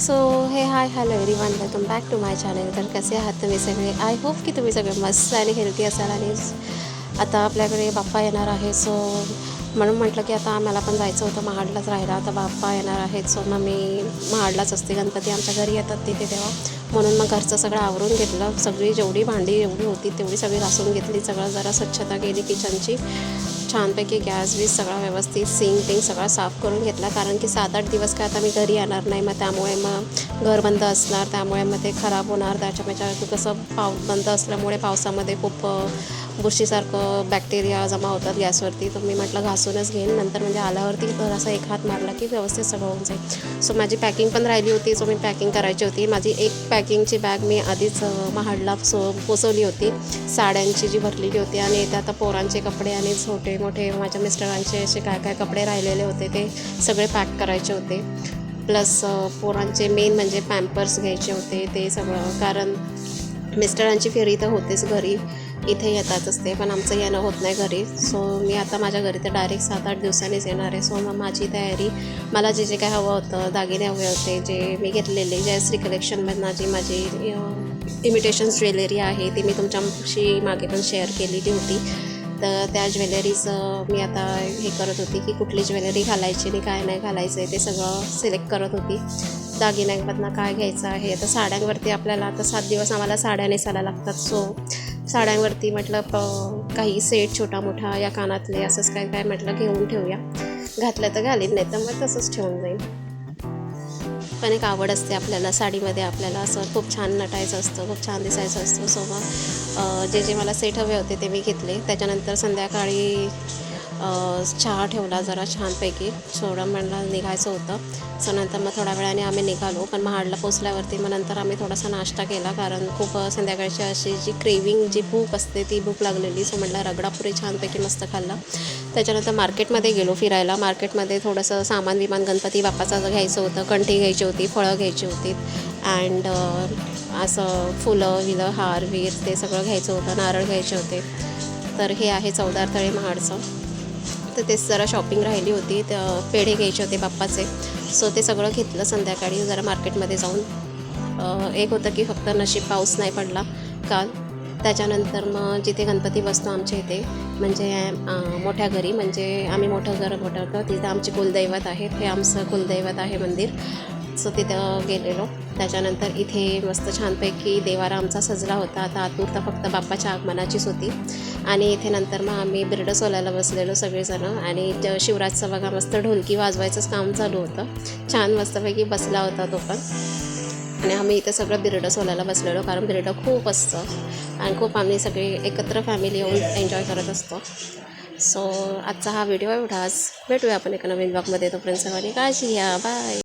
So hey hi hello everyone welcome back to my channel तर कसे आहात तुम्ही सगळे? आय होप की तुम्ही सगळे मस्त आणि हेल्दी असाल आणि आता आपल्याकडे बाप्पा येणार आहे सो म्हणून म्हटलं की आता आम्हाला पण जायचं होतं महाडलाच राहिला आता बाप्पा येणार आहेत. सो मग मी महाडलाच असते. गणपती आमच्या घरी येतात तिथे तेव्हा. म्हणून मग घरचं सगळं आवरून घेतलं. सगळी जेवढी भांडी एवढी होती तेवढी सगळी घासून घेतली. सगळं जरा स्वच्छता केली किचनची छानपैकी गॅस वीस सगळा व्यवस्थित सिंग टिंग सगळा साफ करून घेतला. कारण की सात आठ दिवस काय आता मी घरी येणार नाही. मग त्यामुळे मग घर बंद असणार. त्यामुळे मग ते खराब होणार. त्याच्यापेक्षा कसं पाव बंद असल्यामुळे पावसामध्ये खूप बुरशीसारखं बॅक्टेरिया जमा होतात गॅसवरती. तर मी म्हटलं घासूनच घेईन. नंतर म्हणजे आल्यावरती थोडासा एक हात मारला की व्यवस्थित सगळं होऊन जाईल. सो माझी पॅकिंग पण राहिली होती. सो मी पॅकिंग करायची होती. माझी एक पॅकिंगची बॅग मी आधीच महाडला सो पोचवली होती. साड्यांची जी भरलेली होती आणि इथे आता पोरांचे कपडे आणि छोटे मोठे माझ्या मिस्टरांचे असे काय काय कपडे राहिलेले होते ते सगळे पॅक करायचे होते. प्लस पोरांचे मेन म्हणजे पॅम्पर्स घ्यायचे होते. ते सगळं कारण मिस्टरांची फेरी तर होतेच घरी. इथे येतात असते पण आमचं येणं होत नाही घरी. सो मी आता माझ्या घरी तर डायरेक्ट सात आठ दिवसांनीच येणार आहे. सो मग माझी तयारी मला जे जे काय हवं होतं दागिने हवे होते जे मी घेतलेले जयश्री कलेक्शनमधनं जी माझी इमिटेशन ज्वेलरी आहे ती मी तुमच्याशी मागे पण शेअर केलेली होती. तर त्या ज्वेलरीचं मी आता हे करत होती की कुठली ज्वेलरी घालायची आणि काय नाही घालायचं आहे ते सगळं सिलेक्ट करत होती. दागिन्यांमधनं काय घ्यायचं आहे? आता साड्यांवरती आपल्याला आता सात दिवस आम्हाला साड्या नेसायला लागतात. सो साड्यांवरती म्हटलं प काही सेट छोटा मोठा या कानातले असंच काय काय म्हटलं घेऊन ठेवूया. घातलं तर घालीन नाही तर मग तसंच ठेवून जाईल पण एक आवड असते आपल्याला साडीमध्ये आपल्याला असं खूप छान नटायचं असतं खूप छान दिसायचं असतं. सो मग जे जे मला सेट हवे होते ते मी घेतले. त्याच्यानंतर संध्याकाळी चहा ठेवला जरा छानपैकी. सोडा म्हणला निघायचं होतं. सो नंतर मग थोड्या वेळाने आम्ही निघालो. पण महाडला पोचल्यावरती मग नंतर आम्ही थोडासा नाश्ता केला. कारण खूप संध्याकाळची अशी जी क्रेविंग जी भूक असते ती भूक लागलेली. सो म्हटलं रगडापुरी छानपैकी मस्त खाल्ला. त्याच्यानंतर मार्केटमध्ये गेलो फिरायला. मार्केटमध्ये थोडंसं सामान विमान गणपती बाप्पाचं घ्यायचं होतं. कंठी घ्यायची होती फळं घ्यायची होती. अँड असं फुलं विलं हार वीर ते सगळं घ्यायचं होतं. नारळ घ्यायचे होते. तर हे आहे चौदार तळे महाडचं. तर तेच जरा शॉपिंग राहिली होती. तर पेढे घ्यायचे होते बाप्पाचे. सो ते सगळं घेतलं संध्याकाळी. जरा मार्केटमध्ये जाऊन एक होतं की फक्त नशीब पाऊस नाही पडला काल. त्याच्यानंतर मग जिथे गणपती बसतो आमच्या इथे म्हणजे मोठ्या घरी म्हणजे आम्ही मोठं घर मोठं तिथं आमचे कुलदैवत आहेत हे आमचं कुलदैवत आहे मंदिर. सो तिथं गेलेलो. त्याच्यानंतर इथे मस्त छानपैकी देवारा आमचा सजला होता. आता आतुरता फक्त बाप्पाच्या आगमनाचीच होती. आणि इथे नंतर मग आम्ही बिरडं सोलायला बसलेलो सगळेजणं. आणि शिवराजचा शिवराजचं बघा मस्त ढोलकी वाजवायचंच काम चालू होतं. छान मस्तपैकी बसला होता तो पण. आणि आम्ही इथं सगळं बिर्डं सोलायला बसलेलो कारण बिर्डं खूप असतं. आणि खूप आम्ही सगळे एकत्र फॅमिली येऊन एन्जॉय करत असतो. सो आजचा हा व्हिडिओ एवढाच. भेटूया आपण एका नवीन ब्लॉगमध्ये तोपर्यंत सगळ्यांनी काळजी घ्या. बाय